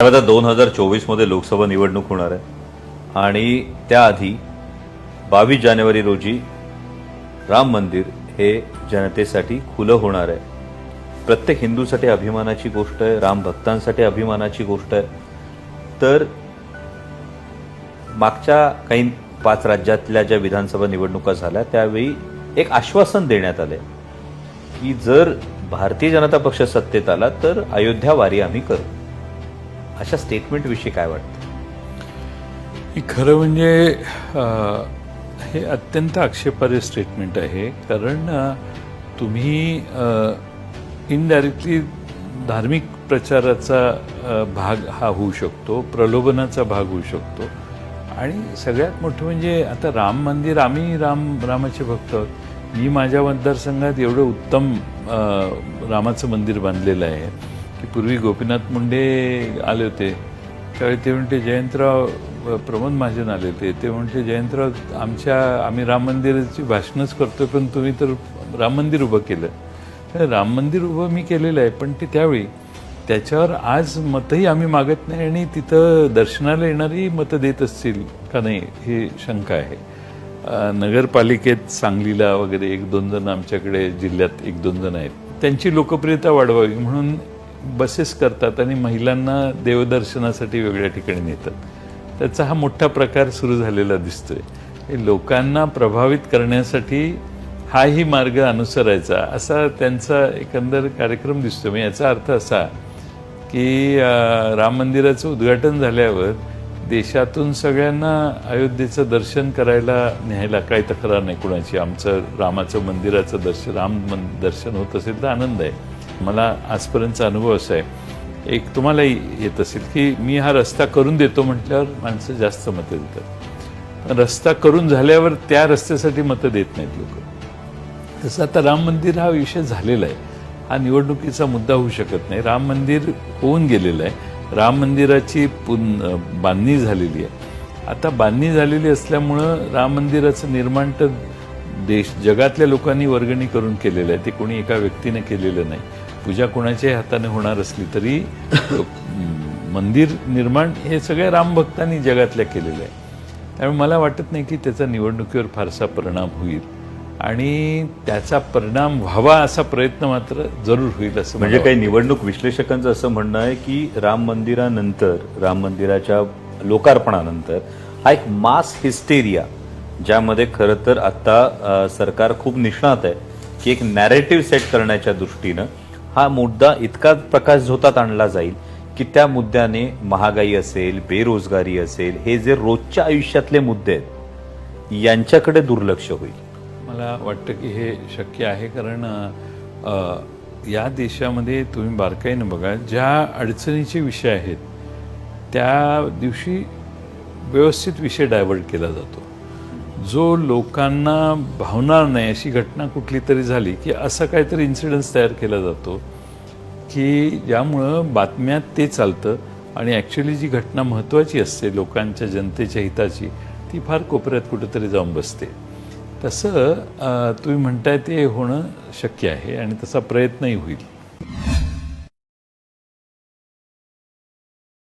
आता दोन हजार चोवीसमध्ये लोकसभा निवडणूक होणार आहे. आणि त्याआधी बावीस जानेवारी रोजी राम मंदिर हे जनतेसाठी खुलं होणार आहे. प्रत्येक हिंदूसाठी अभिमानाची गोष्ट आहे राम भक्तांसाठी अभिमानाची गोष्ट आहे. तर मागच्या काही पाच राज्यातल्या ज्या विधानसभा निवडणुका झाल्या त्यावेळी एक आश्वासन देण्यात आले की जर भारतीय जनता पक्ष सत्तेत आला तर अयोध्या वारी आम्ही करू. अशा स्टेटमेंटविषयी काय वाटतं? खरं म्हणजे हे अत्यंत आक्षेपार्ह स्टेटमेंट आहे. कारण तुम्ही इनडायरेक्टली धार्मिक प्रचाराचा भाग हा होऊ शकतो प्रलोभनाचा भाग होऊ शकतो. आणि सगळ्यात मोठं म्हणजे आता राम मंदिर आम्ही राम रामाचे भक्त आहोत. मी माझ्या मतदारसंघात एवढं उत्तम रामाचं मंदिर बांधलेलं आहे. की पूर्वी गोपीनाथ मुंडे आले होते. त्यावेळी ते म्हणते जयंतराव प्रमोद महाजन आले होते. ते म्हणते जयंतराव आमच्या आम्ही राम मंदिराची भाषणच करतो पण तुम्ही तर राम मंदिर उभं केलं. राम मंदिर उभं मी केलेलं आहे पण ते त्यावेळी त्याच्यावर आज मतही आम्ही मागत नाही आणि तिथं दर्शनाला येणारी मतं देत असतील का नाही हे शंका आहे. नगरपालिकेत सांगलीला वगैरे एक दोन जण आमच्याकडे जिल्ह्यात एक दोन जण आहेत. त्यांची लोकप्रियता वाढवावी म्हणून बसेस करतात आणि महिलांना देवदर्शनासाठी वेगळ्या ठिकाणी नेतात. त्याचा हा मोठा प्रकार सुरू झालेला दिसतोय. आहे लोकांना प्रभावित करण्यासाठी हाही मार्ग अनुसरायचा असा त्यांचा एकंदर कार्यक्रम दिसतो म्हणजे याचा अर्थ असा की राम मंदिराचं उद्घाटन झाल्यावर देशातून सगळ्यांना अयोध्येचं दर्शन करायला न्यायला काही तक्रार नाही. कुणाची? आमचं रामाचं मंदिराचं दर्शन राम दर्शन होत असेल तर आनंद आहे. मला आजपर्यंतचा अनुभव असा आहे. एक तुम्हालाही येत असेल की मी हा रस्ता करून देतो म्हटल्यावर माणसं जास्त मतं देतात. पण रस्ता करून झाल्यावर त्या रस्त्यासाठी मतं देत नाहीत लोक. तसं आता राम मंदिर हा विषय झालेला आहे. हा निवडणुकीचा मुद्दा होऊ शकत नाही. राम मंदिर होऊन गेलेलं आहे. राम मंदिराची पुन बांधणी झालेली आहे. आता बांधणी झालेली असल्यामुळं राम मंदिराचं निर्माण तर देश जगातल्या लोकांनी वर्गणी करून केलेलं आहे. ते कोणी एका व्यक्तीने केलेलं नाही. पूजा कोणाच्याही हाताने होणार असली तरी मंदिर निर्माण हे सगळ्या रामभक्तांनी जगातल्या केलेलं आहे. त्यामुळे मला वाटत नाही की त्याचा निवडणुकीवर फारसा परिणाम होईल. आणि त्याचा परिणाम व्हावा असा प्रयत्न मात्र जरूर होईल असं म्हणजे काही निवडणूक विश्लेषकांचं असं म्हणणं आहे की राम मंदिरानंतर राम मंदिराच्या लोकार्पणानंतर हा एक मास हिस्टेरिया ज्यामध्ये खरं तर आता अ, सरकार खूप निष्णात आहे की एक नॅरेटिव्ह सेट करण्याच्या दृष्टीनं हा मुद्दा इतका प्रकाश झोतात आणला जाईल की त्या मुद्द्याने महागाई असेल बेरोजगारी असेल हे जे रोजच्या आयुष्यातले मुद्दे आहेत यांच्याकडे दुर्लक्ष होईल. मला वाटतं की हे शक्य आहे कारण या देशामध्ये तुम्ही बारकाईनं बघा ज्या अडचणीचे विषय आहेत त्या दिवशी व्यवस्थित विषय डायव्हर्ट केला जातो. जो लोकांना भावणार नाही अशी घटना कुठली तरी झाली की असा काहीतरी इन्सिडन्स तयार केला जातो की ज्यामुळं बातम्यात ते चालतं आणि ॲक्च्युली जी घटना महत्त्वाची असते लोकांच्या जनतेच्या हिताची ती फार कोपऱ्यात कुठेतरी जाऊन बसते. तसं तुम्ही म्हणताय ते होणं शक्य आहे आणि तसा प्रयत्नही होईल.